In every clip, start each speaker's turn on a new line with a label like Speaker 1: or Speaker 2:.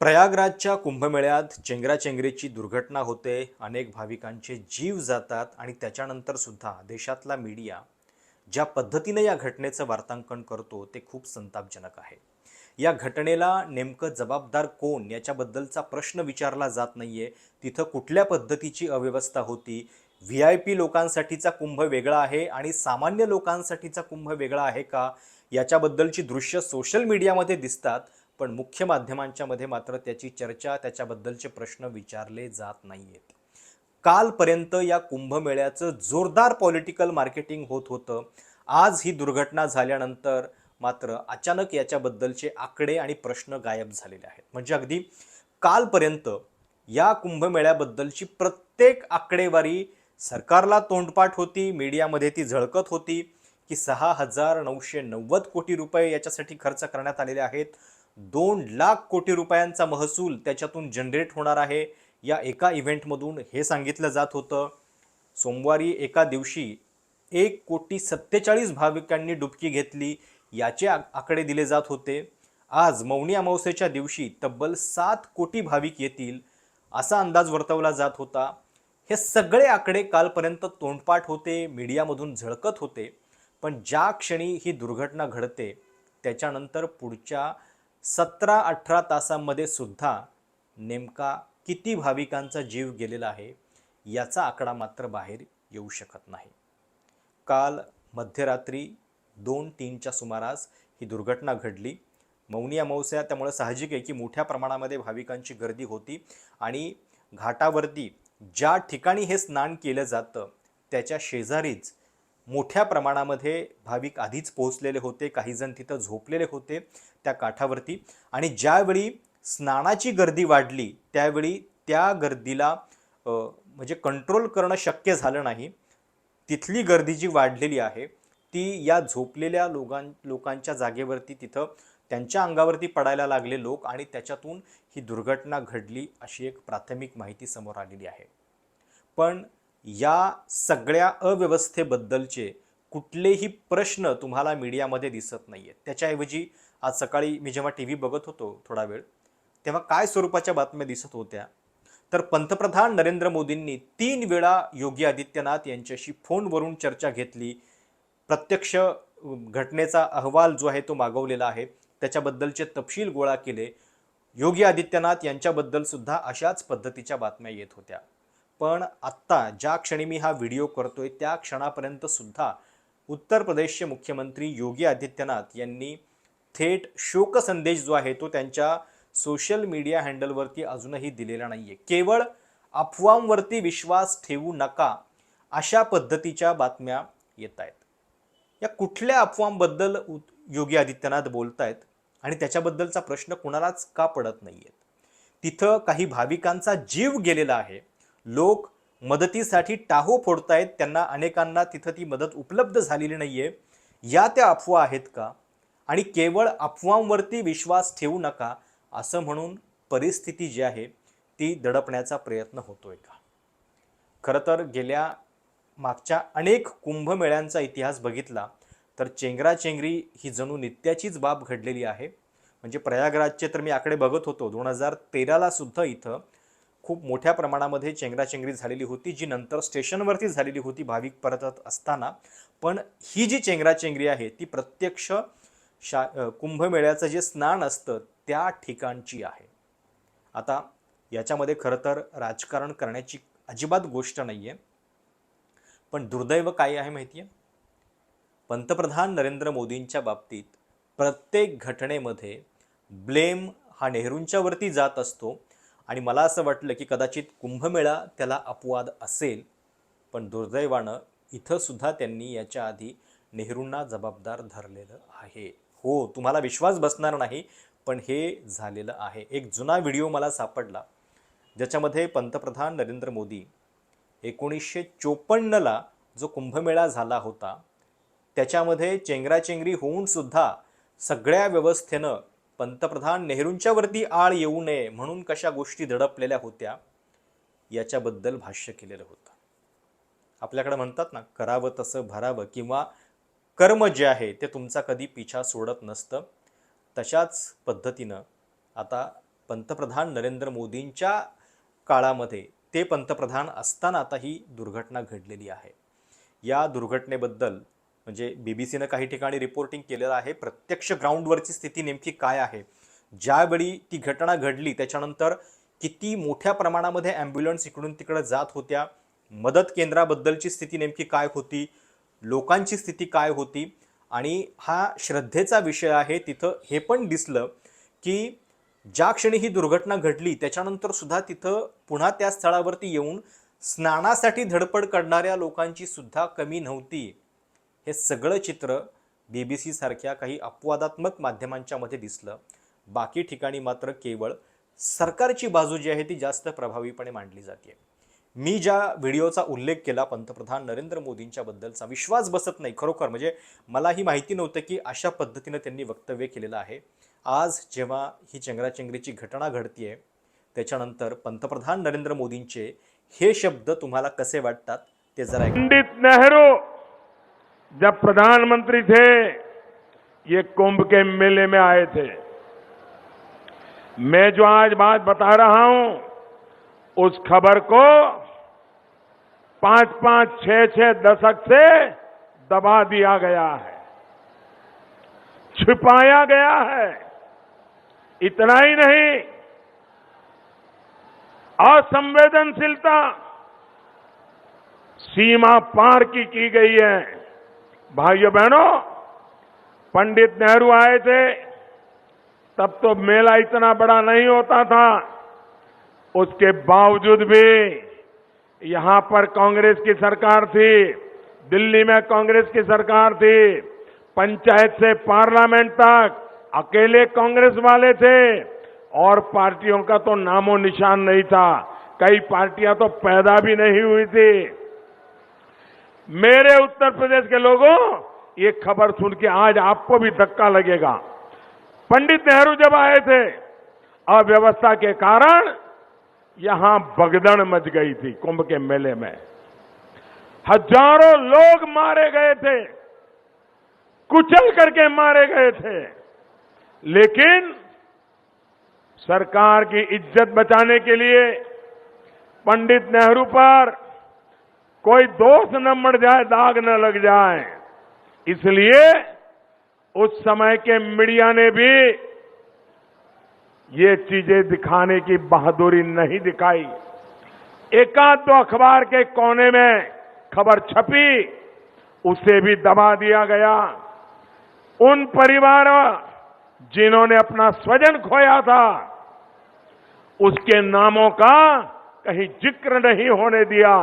Speaker 1: प्रयागराजच्या कुंभमेळ्यात चेंगराचेंगरीची दुर्घटना होते. अनेक भाविकांचे जीव जातात आणि त्याच्यानंतर सुद्धा देशातला मीडिया ज्या पद्धतीने या घटनेचं वार्तांकन करतो ते खूप संतापजनक आहे. या घटनेला नेमकं जबाबदार कोण याच्याबद्दलचा प्रश्न विचारला जात नाहीये. तिथं कुठल्या पद्धतीची अव्यवस्था होती? व्ही आय पी लोकांसाठीचा कुंभ वेगळा आहे आणि सामान्य लोकांसाठीचा कुंभ वेगळा आहे का? याच्याबद्दलची दृश्य सोशल मीडियामध्ये दिसतात. पण मुख्य माध्यमांच्या मध्ये मात्र त्याची चर्चा त्याच्याबद्दलचे प्रश्न विचारले जात नाहीयेत. कालपर्यंत या कुंभमेळ्याचं जोरदार पॉलिटिकल मार्केटिंग होत होतं. आज ही दुर्घटना झाल्यानंतर मात्र अचानक याच्याबद्दलचे आकडे आणि प्रश्न गायब झालेले आहेत. म्हणजे अगदी कालपर्यंत या कुंभमेळ्याबद्दलची प्रत्येक आकडेवारी सरकारला तोंडपाठ होती मीडियामध्ये ती झळकत होती की सहा हजार नऊशे नव्वद कोटी रुपये याच्यासाठी खर्च करण्यात आलेले आहेत. दोन लाख कोटी रुपयांचा महसूल त्याच्यातून जनरेट होणार आहे. या एका इव्हेंटमधून हे सांगितलं जात होतं. सोमवारी एका दिवशी एक कोटी सत्तेचाळीस भाविकांनी डुबकी घेतली याचे आ- आकडे दिले जात होते. आज मौनी अमावस्येच्या दिवशी तब्बल सात कोटी भाविक येतील असा अंदाज वर्तवला जात होता. हे सगळे आकडे कालपर्यंत तोंडपाठ होते मीडियामधून झळकत होते. पण ज्या क्षणी ही दुर्घटना घडते त्याच्यानंतर पुढच्या सतरा अठरा तासांमध्ये सुद्धा नेमका किती भाविकांचा जीव गेलेला आहे याचा आकडा मात्र बाहेर येऊ शकत नाही. काल मध्यरात्री दोन तीनच्या सुमारास ही दुर्घटना घडली. मौनी अमावस्या त्यामुळे साहजिक आहे की मोठ्या प्रमाणामध्ये भाविकांची गर्दी होती आणि घाटावरती ज्या ठिकाणी हे स्नान केलं जातं त्याच्या शेजारीच मोठ्या प्रमाणामध्ये भाविक आधीच पोहोचलेले होते काहीजण तिथं झोपलेले होते त्या काठावरती. आणि ज्यावेळी स्नानाची गर्दी वाढली त्यावेळी त्या गर्दीला म्हणजे कंट्रोल करणं शक्य झालं नाही. तिथली गर्दी जी वाढलेली आहे ती या झोपलेल्या लोकां लोकांच्या जागेवरती तिथं त्यांच्या अंगावरती पडायला लागले लोक आणि त्याच्यातून ही दुर्घटना घडली अशी एक प्राथमिक माहिती समोर आलेली आहे. पण या सगळ्या अव्यवस्थेबद्दलचे कुठलेही प्रश्न तुम्हाला मीडियामध्ये दिसत नाही आहेत त्याच्याऐवजी आज सकाळी मी जेव्हा टी व्ही बघत होतो थोडा वेळ तेव्हा काय स्वरूपाच्या बातम्या दिसत होत्या? तर पंतप्रधान नरेंद्र मोदींनी तीन वेळा योगी आदित्यनाथ यांच्याशी फोनवरून चर्चा घेतली. प्रत्यक्ष घटनेचा अहवाल जो आहे तो मागवलेला आहे. त्याच्याबद्दलचे तपशील गोळा केले. योगी आदित्यनाथ यांच्याबद्दल सुद्धा अशाच पद्धतीच्या बातम्या येत होत्या. पण आत्ता ज्या क्षणी मी हा व्हिडिओ करतोय त्या क्षणापर्यंत सुद्धा उत्तर प्रदेशचे मुख्यमंत्री योगी आदित्यनाथ यांनी थेट शोक संदेश जो आहे तो त्यांच्या सोशल मीडिया हँडलवरती अजूनही दिलेला नाही आहे केवळ अफवांवरती विश्वास ठेवू नका अशा पद्धतीच्या बातम्या येत आहेत या कुठल्या अफवांबद्दल योगी आदित्यनाथ बोलत आहेत आणि त्याच्याबद्दलचा प्रश्न कुणालाच का पडत नाही आहेत तिथं काही भाविकांचा जीव गेलेला आहे. लोक मदतीसाठी टाहो फोडतायत त्यांना अनेकांना तिथं ती मदत उपलब्ध झालेली नाही आहे या त्या अफवा आहेत का? आणि केवळ अफवांवरती विश्वास ठेवू नका असं म्हणून परिस्थिती जी आहे ती दडपण्याचा प्रयत्न होतोय का? खरं तर गेल्या मागच्या अनेक कुंभमेळ्यांचा इतिहास बघितला तर चेंगराचेंगरी ही जणू नित्याचीच बाब घडलेली आहे. म्हणजे प्रयागराजचे तर मी आकडे बघत होतो दोन हजार तेराला सुद्धा इथं खूप मोठ्या प्रमाणामध्ये चेंगराचेंगरी झालेली होती जी नंतर स्टेशनवरती झालेली होती भाविक परतत असताना. पण ही जी चेंगराचेंगरी आहे ती प्रत्यक्ष शा कुंभमेळ्याचं जे स्नान असतं त्या ठिकाणची आहे. आता याच्यामध्ये खरं तर राजकारण करण्याची अजिबात गोष्ट नाही आहे पण दुर्दैव काय आहे माहिती आहे पंतप्रधान नरेंद्र मोदींच्या बाबतीत प्रत्येक घटनेमध्ये ब्लेम हा नेहरूंच्यावरती जात असतो. आणि मला असं वाटलं की कदाचित कुंभमेळा त्याला अपवाद असेल पण दुर्दैवानं इथंसुद्धा त्यांनी याच्या आधी नेहरूंना जबाबदार धरलेलं आहे. हो तुम्हाला विश्वास बसणार नाही पण हे झालेलं आहे. एक जुना व्हिडिओ मला सापडला ज्याच्यामध्ये पंतप्रधान नरेंद्र मोदी एकोणीसशे चोपन्नला जो कुंभमेळा झाला होता त्याच्यामध्ये चेंगराचेंगरी होऊन सुद्धा सगळ्या व्यवस्थेनं पंतप्रधान नेहरूंच्यावरती आळ येऊ नये म्हणून कशा गोष्टी दडपलेल्या होत्या याच्याबद्दल भाष्य केलेलं होतं. आपल्याकडे म्हणतात ना करावं तसं भरावं किंवा कर्म जे आहे ते तुमचा कधी पिछा सोडत नसतं. तशाच पद्धतीनं आता पंतप्रधान नरेंद्र मोदींच्या काळामध्ये ते पंतप्रधान असताना आता ही दुर्घटना घडलेली आहे. या दुर्घटनेबद्दल म्हणजे बी बी सीनं काही ठिकाणी रिपोर्टिंग केलेलं आहे. प्रत्यक्ष ग्राउंडवरची स्थिती नेमकी काय आहे? ज्यावेळी ती घटना घडली त्याच्यानंतर किती मोठ्या प्रमाणामध्ये ॲम्ब्युलन्स इकडून तिकडं जात होत्या? मदत केंद्राबद्दलची स्थिती नेमकी काय होती? लोकांची स्थिती काय होती? आणि हा श्रद्धेचा विषय आहे. तिथं हे पण दिसलं की ज्या क्षणी ही दुर्घटना घडली त्याच्यानंतर सुद्धा तिथं पुन्हा त्या स्थळावरती येऊन स्नानासाठी धडपड करणाऱ्या लोकांची सुद्धा कमी नव्हती. हे सगळं चित्र बी बी सीसारख्या काही अपवादात्मक माध्यमांच्या मध्ये दिसलं. बाकी ठिकाणी मात्र केवळ सरकारची बाजू जी आहे ती जास्त प्रभावीपणे मांडली जाते. मी ज्या व्हिडिओचा उल्लेख केला पंतप्रधान नरेंद्र मोदींच्या बद्दलचा विश्वास बसत नाही खरोखर. म्हणजे मला ही माहिती नव्हतं की अशा पद्धतीनं त्यांनी वक्तव्य केलेलं आहे. आज जेव्हा ही चेंगराचेंगरीची घटना घडतीये त्याच्यानंतर पंतप्रधान नरेंद्र मोदींचे हे शब्द तुम्हाला कसे वाटतात ते जरा
Speaker 2: पंडित नेहरू जब प्रधानमंत्री थे, ये कुंभ के मेले में आए थे। मैं जो आज बात बता रहा हूँ, उस खबर को पाँच पाँच छह छह दशक से दबा दिया गया है। छिपाया गया है। इतना ही नहीं, असंवेदनशीलता सीमा पार की की गई है। भाइयों बहनों, पंडित नेहरू आए थे, तब तो मेला इतना बड़ा नहीं होता था। उसके बावजूद भी यहाँ पर कांग्रेस की सरकार थी, दिल्ली में कांग्रेस की सरकार थी, पंचायत से पार्लियामेंट तक अकेले कांग्रेस वाले थे, और पार्टियों का तो नामो निशान नहीं था। कई पार्टियाँ तो पैदा भी नहीं हुई थी। मेरे उत्तर प्रदेश के लोगों, ये खबर सुन के आज आपको भी धक्का लगेगा। पंडित नेहरू जब आए थे, अव्यवस्था के कारण यहाँ भगदड़ मच गई थी कुंभ के मेले में। हज़ारों लोग मारे गए थे, कुचल करके मारे गए थे। लेकिन सरकार की इज़्ज़त बचाने के लिए पंडित नेहरू पर कोई दोष न मर जाए, दाग न लग जाए। इसलिए उस समय के मीडिया ने भी ये चीज़ें दिखाने की बहादुरी नहीं दिखाई। एकाध दो अखबार के कोने में खबर छपी, उसे भी दबा दिया गया। उन परिवारों जिन्होंने अपना स्वजन खोया था, उसके नामों का कहीं ज़िक्र नहीं होने दिया।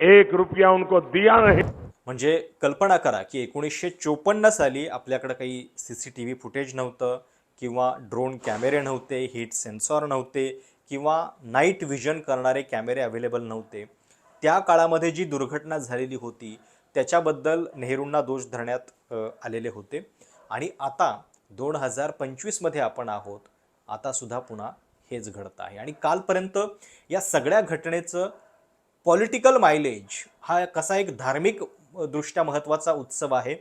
Speaker 2: एक रुपया उनको दिया नाही।
Speaker 1: म्हणजे कल्पना करा की एकोणीसशे चोपन्न साली आपल्याकडे काही C C T V footage नव्हतं किंवा ड्रोन कॅमेरे नव्हते हीट सेन्सॉर नव्हते किंवा नाईट व्हिजन करणारे कॅमेरे अवेलेबल नव्हते. त्या काळामध्ये जी दुर्घटना झालेली होती त्याच्याबद्दल नेहरूंना दोष धरण्यात आलेले होते. आणि आता दोन हजार पंचवीसमध्ये आपण आहोत आतासुद्धा पुन्हा हेच घडत आहे. आणि कालपर्यंत या सगळ्या घटनेचं पॉलिटिकल मायलेज हा कसा एक धार्मिक दृष्ट्या महत्त्वाचा उत्सव आहे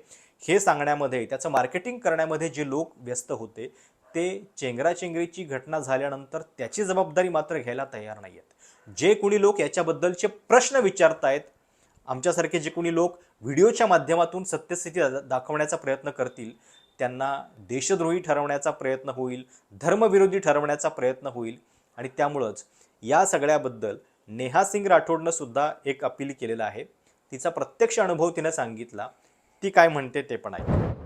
Speaker 1: हे सांगण्यामध्ये त्याचं मार्केटिंग करण्यामध्ये जे लोक व्यस्त होते ते चेंगराचेंगरीची घटना झाल्यानंतर त्याची जबाबदारी मात्र घ्यायला तयार नाही आहेत जे कोणी लोक याच्याबद्दलचे प्रश्न विचारतायत आमच्यासारखे जे कोणी लोक व्हिडिओच्या माध्यमातून सत्यस्थिती दाखवण्याचा प्रयत्न करतील त्यांना देशद्रोही ठरवण्याचा प्रयत्न होईल धर्मविरोधी ठरवण्याचा प्रयत्न होईल आणि त्यामुळंच या सगळ्याबद्दल नेहा सिंग राठोडनं सुद्धा एक अपील केलेलं आहे. तिचा प्रत्यक्ष अनुभव तिनं सांगितला. ती काय म्हणते ते पण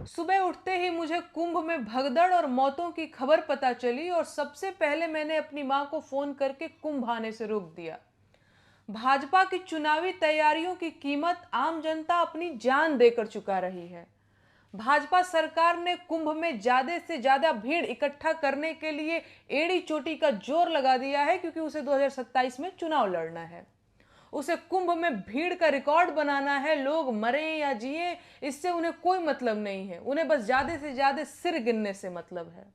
Speaker 3: सुबह उठते ही मुझे कुंभ में भगदड़ और मौतों की खबर पता चली और सबसे पहले मैंने अपनी माँ को फ़ोन करके कुंभ आने से रोक दिया। भाजपा की चुनावी तैयारियों की कीमत आम जनता अपनी जान देकर चुका रही है। भाजपा सरकार ने कुंभ में ज़्यादा से ज़्यादा भीड़ इकट्ठा करने के लिए एड़ी चोटी का ज़ोर लगा दिया है क्योंकि उसे 2027 में चुनाव लड़ना है। उसे कुंभ में भीड़ का रिकॉर्ड बनाना है, लोग मरे या जिए, इससे उन्हें कोई मतलब नहीं है। उन्हें बस ज़्यादा से ज़्यादा सिर गिनने से मतलब है।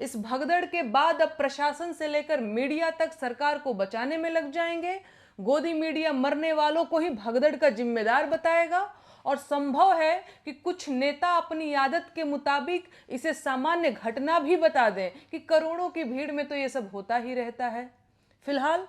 Speaker 3: इस भगदड़ के बाद अब प्रशासन से लेकर मीडिया तक सरकार को बचाने में लग जाएँगे। गोदी मीडिया मरने वालों को ही भगदड़ का जिम्मेदार बताएगा और संभव है कि कुछ नेता अपनी आदत के मुताबिक इसे सामान्य घटना भी बता दें कि करोड़ों की भीड़ में तो ये सब होता ही रहता है। फ़िलहाल,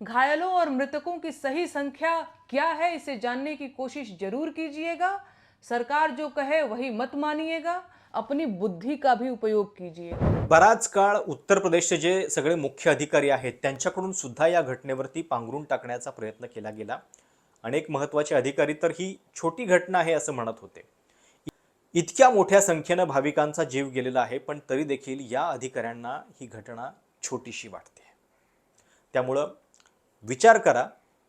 Speaker 3: घायलों और मृतकों की सही संख्या क्या है, इसे जानने की कोशिश ज़रूर कीजिएगा। सरकार जो कहे, वही मत मानिएगा। अपनी बुद्धी का भी उपयोग कीजिए।
Speaker 1: बराच काळ उत्तर प्रदेशचे जे सगळे मुख्य अधिकारी आहेत, त्यांच्याकडून सुद्धा या घटनेवरती पांघरून टाकण्याचा प्रयत्न केला गेला. अनेक महत्त्वाचे अधिकारी तर ही छोटी घटना आहे असं म्हणत होते. इतक्या मोठ्या संख्येनं भाविकांचा जीव गेलेला आहे पण तरी देखील या अधिकाऱ्यांना ही घटना छोटीशी वाटते. त्यामुळं विचार करा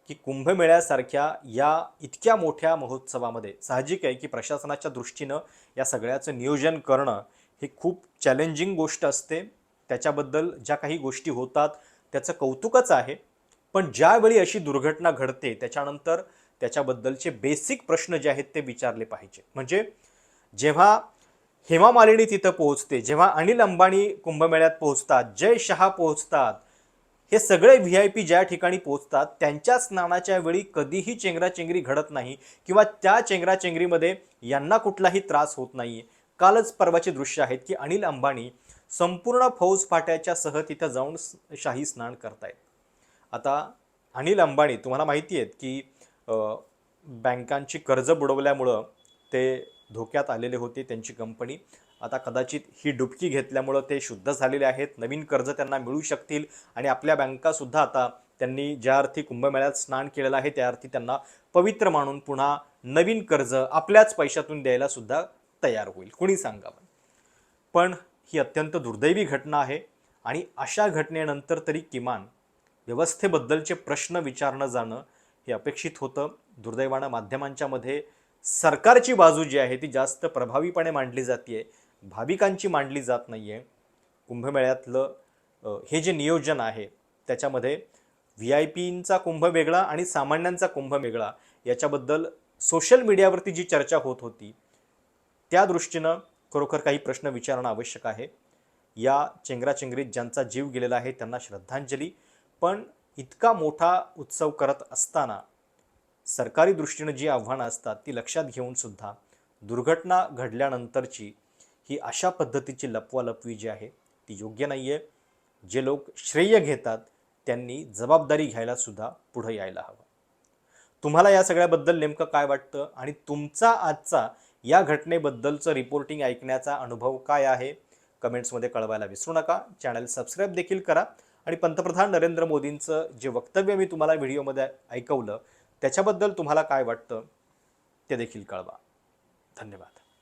Speaker 1: की कुंभमेळ्यासारख्या या इतक्या मोठ्या महोत्सवामध्ये साहजिक आहे की प्रशासनाच्या दृष्टीनं या सगळ्याचं नियोजन करणं ही खूप चॅलेंजिंग गोष्ट असते. त्याच्याबद्दल ज्या काही गोष्टी होतात त्याचं कौतुकच आहे. पण ज्यावेळी अशी दुर्घटना घडते त्याच्यानंतर त्याच्याबद्दलचे बेसिक प्रश्न जे आहेत ते विचारले पाहिजे. म्हणजे जेव्हा हेमा मालिनी तिथं पोहोचते जेव्हा अनिल अंबानी कुंभमेळ्यात पोहोचतात जय शहा पोहोचतात हे सगळे व्ही आय पी ज्या ठिकाणी पोहोचतात त्यांच्या स्नानाच्या वेळी कधीही चेंगराचेंगरी घडत नाही किंवा त्या चेंगराचेंगरीमध्ये यांना कुठलाही त्रास होत नाही कालच परवाचे दृश्य आहेत की अनिल अंबानी संपूर्ण फौज फाट्याच्या सह तिथं जाऊन शाही स्नान करतायत. आता अनिल अंबानी तुम्हाला माहिती आहेत की बँकांची कर्ज बुडवल्यामुळं ते धोक्यात आलेले होते त्यांची कंपनी. आता कदाचित ही डुबकी घेतल्यामुळं ते शुद्ध झालेले आहेत नवीन कर्ज त्यांना मिळू शकतील आणि आपल्या बँकासुद्धा आता त्यांनी ज्या अर्थी कुंभमेळ्यात स्नान केलेलं आहे त्या अर्थी त्यांना पवित्र मानून पुन्हा नवीन कर्ज आपल्याच पैशातून द्यायला सुद्धा तयार होईल. कुणी सांगावं पण ही अत्यंत दुर्दैवी घटना आहे आणि अशा घटनेनंतर तरी किमान व्यवस्थेबद्दलचे प्रश्न विचारणं जाणं हे अपेक्षित होतं. दुर्दैवानं माध्यमांच्या मध्ये सरकारची बाजू जी आहे ती जास्त प्रभावीपणे मांडली जाते भाविकांची मांडली जात नाही आहे कुंभमेळ्यातलं हे जे नियोजन आहे त्याच्यामध्ये व्ही आय पींचा कुंभ वेगळा आणि सामान्यांचा कुंभ वेगळा याच्याबद्दल सोशल मीडियावरती जी चर्चा होत होती त्या दृष्टीनं खरोखर काही प्रश्न विचारणं आवश्यक आहे. या चेंगराचेंगरीत ज्यांचा जीव गेलेला आहे त्यांना श्रद्धांजली. पण इतका मोठा उत्सव करत असताना सरकारी दृष्टीनं जी आव्हानं असतात ती लक्षात घेऊन सुद्धा दुर्घटना घडल्यानंतरची ही अशा पद्धतीची लपवालपवी जी आहे ती योग्य नाही आहे जे लोक श्रेय घेतात त्यांनी जबाबदारी घ्यायला सुद्धा यायला हवं. तुम्हाला या सगळ्याबद्दल नेमकं काय वाटतं? आणि तुमचा आजचा या घटनेबद्दलचं रिपोर्टिंग ऐकण्याचा अनुभव काय आहे? कमेंट्समध्ये कळवायला विसरू नका. चॅनल सबस्क्राईब देखील करा. आणि पंतप्रधान नरेंद्र मोदींचं जे वक्तव्य मी तुम्हाला व्हिडिओमध्ये ऐकवलं त्याच्याबद्दल तुम्हाला काय वाटतं ते देखील कळवा. धन्यवाद.